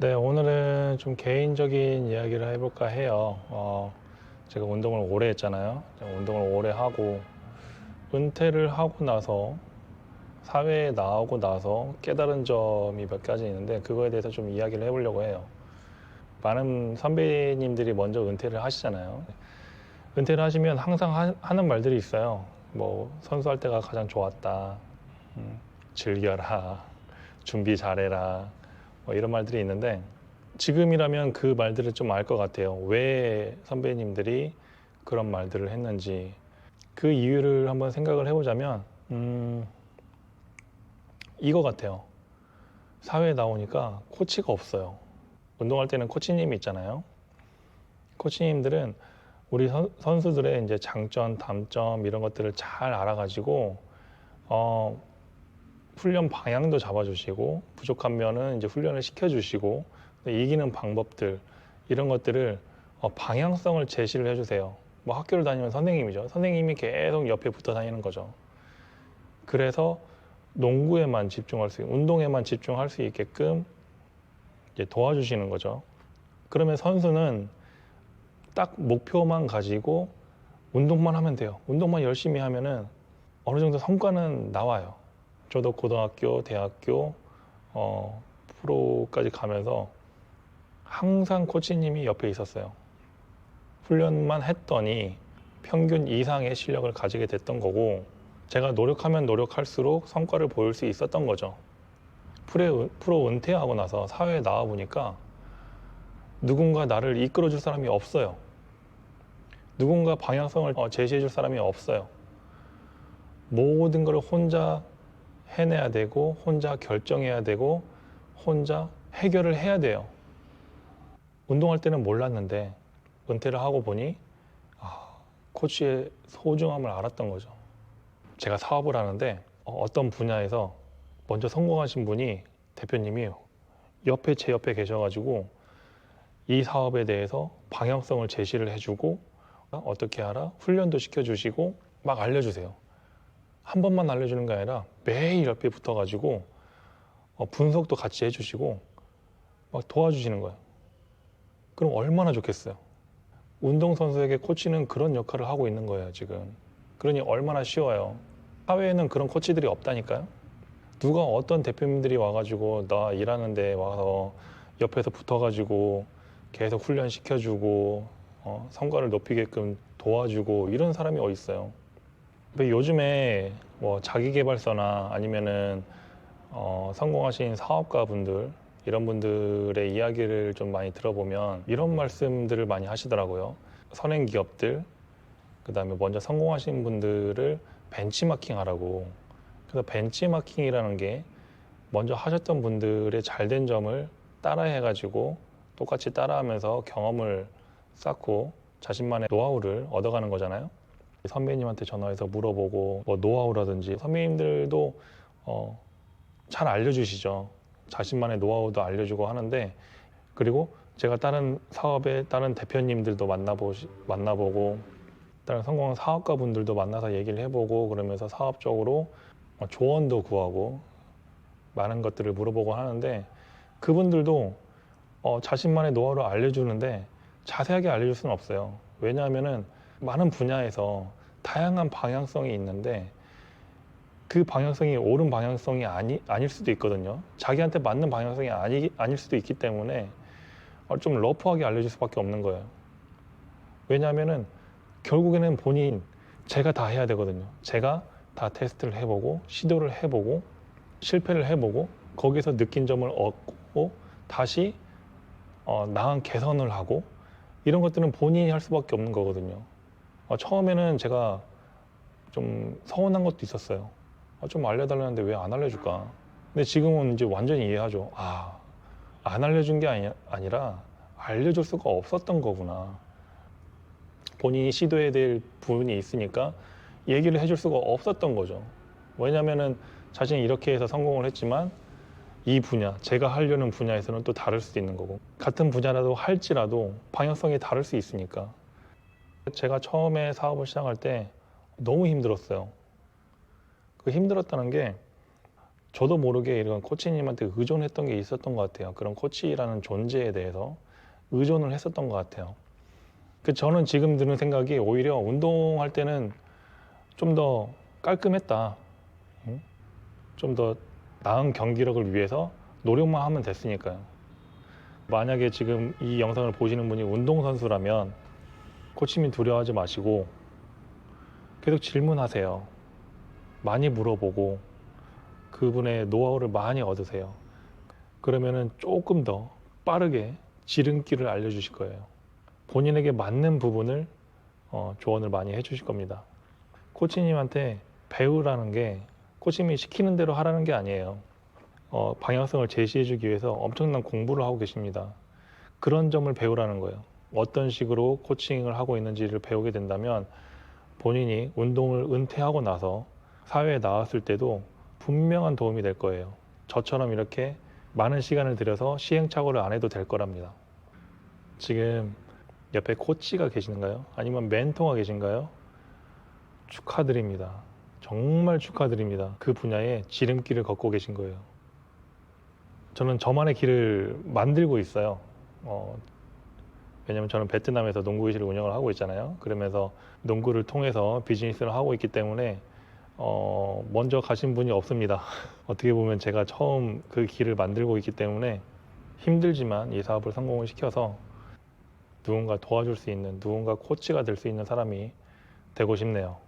네, 오늘은 좀 개인적인 이야기를 해볼까 해요. 어, 제가 운동을 오래 했잖아요. 운동을 오래 하고, 은퇴를 하고 나서, 사회에 나오고 나서 깨달은 점이 몇 가지 있는데, 그거에 대해서 좀 이야기를 해보려고 해요. 많은 선배님들이 먼저 은퇴를 하시잖아요. 은퇴를 하시면 항상 하, 하는 말들이 있어요. 뭐, 선수할 때가 가장 좋았다. 음, 즐겨라. 준비 잘해라. 뭐 이런 말들이 있는데 지금이라면 그 말들을 좀 알 것 같아요. 왜 선배님들이 그런 말들을 했는지 그 이유를 한번 생각을 해보자면 음, 이거 같아요. 사회에 나오니까 코치가 없어요. 운동할 때는 코치님이 있잖아요. 코치님들은 우리 선, 선수들의 이제 장점, 단점 이런 것들을 잘 알아가지고 어, 훈련 방향도 잡아주시고 부족한 면은 이제 훈련을 시켜주시고 이기는 방법들 이런 것들을 어, 방향성을 제시를 해주세요. 뭐 학교를 다니면 선생님이죠. 선생님이 계속 옆에 붙어 다니는 거죠. 그래서 농구에만 집중할 수, 운동에만 집중할 수 있게끔 이제 도와주시는 거죠. 그러면 선수는 딱 목표만 가지고 운동만 하면 돼요. 운동만 열심히 하면은 어느 정도 성과는 나와요. 저도 고등학교, 대학교, 어, 프로까지 가면서 항상 코치님이 옆에 있었어요. 훈련만 했더니 평균 이상의 실력을 가지게 됐던 거고, 제가 노력하면 노력할수록 성과를 보일 수 있었던 거죠. 프로, 은퇴하고 나서 사회에 나와 보니까 누군가 나를 이끌어 줄 사람이 없어요. 누군가 방향성을 어, 제시해 줄 사람이 없어요. 모든 걸 혼자 해내야 되고 혼자 결정해야 되고 혼자 해결을 해야 돼요. 운동할 때는 몰랐는데 은퇴를 하고 보니 아, 코치의 소중함을 알았던 거죠. 제가 사업을 하는데 어, 어떤 분야에서 먼저 성공하신 분이 대표님이 옆에 제 옆에 계셔가지고 이 사업에 대해서 방향성을 제시를 해주고 어떻게 하라 훈련도 시켜주시고 막 알려주세요. 한 번만 알려주는 게 아니라 매일 옆에 붙어가지고 어, 분석도 같이 해주시고 막 도와주시는 거예요. 그럼 얼마나 좋겠어요. 운동선수에게 코치는 그런 역할을 하고 있는 거예요, 지금. 그러니 얼마나 쉬워요. 사회에는 그런 코치들이 없다니까요. 누가 어떤 대표님들이 와가지고 나 일하는데 와서 옆에서 붙어가지고 계속 훈련시켜주고 어, 성과를 높이게끔 도와주고 이런 사람이 어디 있어요. 요즘에 뭐 자기개발서나 아니면은 어, 성공하신 사업가 분들 이런 분들의 이야기를 좀 많이 들어보면 이런 말씀들을 많이 하시더라고요. 선행 기업들 그다음에 먼저 성공하신 분들을 벤치마킹 하라고. 그래서 벤치마킹이라는 게 먼저 하셨던 분들의 잘된 점을 따라해 가지고 똑같이 따라하면서 경험을 쌓고 자신만의 노하우를 얻어가는 거잖아요. 선배님한테 전화해서 물어보고 뭐 노하우라든지 선배님들도 어, 잘 알려주시죠. 자신만의 노하우도 알려주고 하는데 그리고 제가 다른 사업에 다른 대표님들도 만나보 만나보고 다른 성공한 사업가 분들도 만나서 얘기를 해보고 그러면서 사업적으로 어, 조언도 구하고 많은 것들을 물어보고 하는데 그분들도 어, 자신만의 노하우를 알려주는데 자세하게 알려줄 수는 없어요. 왜냐하면은 많은 분야에서 다양한 방향성이 있는데 그 방향성이 옳은 방향성이 아니, 아닐 수도 있거든요. 자기한테 맞는 방향성이 아니, 아닐 수도 있기 때문에 어, 좀 러프하게 알려줄 수밖에 없는 거예요. 왜냐하면은 결국에는 본인 제가 다 해야 되거든요. 제가 다 테스트를 해보고 시도를 해보고 실패를 해보고 거기서 느낀 점을 얻고 다시 어, 나은 개선을 하고 이런 것들은 본인이 할 수밖에 없는 거거든요. 어, 처음에는 제가 좀 서운한 것도 있었어요. 어, 좀 알려달라는데 왜 안 알려줄까? 근데 지금은 이제 완전히 이해하죠. 아, 안 알려준 게 아니, 아니라 알려줄 수가 없었던 거구나. 본인이 시도해야 될 부분이 있으니까 얘기를 해줄 수가 없었던 거죠. 왜냐면은 자신이 이렇게 해서 성공을 했지만 이 분야, 제가 하려는 분야에서는 또 다를 수도 있는 거고 같은 분야라도 할지라도 방향성이 다를 수 있으니까 제가 처음에 사업을 시작할 때 너무 힘들었어요. 그 힘들었다는 게 저도 모르게 이런 코치님한테 의존했던 게 있었던 것 같아요. 그런 코치라는 존재에 대해서 의존을 했었던 것 같아요. 그 저는 지금 드는 생각이 오히려 운동할 때는 좀 더 깔끔했다. 좀 더 나은 경기력을 위해서 노력만 하면 됐으니까요. 만약에 지금 이 영상을 보시는 분이 운동선수라면 코치님 두려워하지 마시고 계속 질문하세요. 많이 물어보고 그분의 노하우를 많이 얻으세요. 그러면은 조금 더 빠르게 지름길을 알려주실 거예요. 본인에게 맞는 부분을 어, 조언을 많이 해주실 겁니다. 코치님한테 배우라는 게 코치님이 시키는 대로 하라는 게 아니에요. 어, 방향성을 제시해주기 위해서 엄청난 공부를 하고 계십니다. 그런 점을 배우라는 거예요. 어떤 식으로 코칭을 하고 있는지를 배우게 된다면 본인이 운동을 은퇴하고 나서 사회에 나왔을 때도 분명한 도움이 될 거예요. 저처럼 이렇게 많은 시간을 들여서 시행착오를 안 해도 될 거랍니다. 지금 옆에 코치가 계신가요? 아니면 멘토가 계신가요? 축하드립니다. 정말 축하드립니다. 그 분야에 지름길을 걷고 계신 거예요. 저는 저만의 길을 만들고 있어요. 어, 왜냐면 저는 베트남에서 농구교실을 운영을 하고 있잖아요. 그러면서 농구를 통해서 비즈니스를 하고 있기 때문에 어, 먼저 가신 분이 없습니다. 어떻게 보면 제가 처음 그 길을 만들고 있기 때문에 힘들지만 이 사업을 성공을 시켜서 누군가 도와줄 수 있는 누군가 코치가 될 수 있는 사람이 되고 싶네요.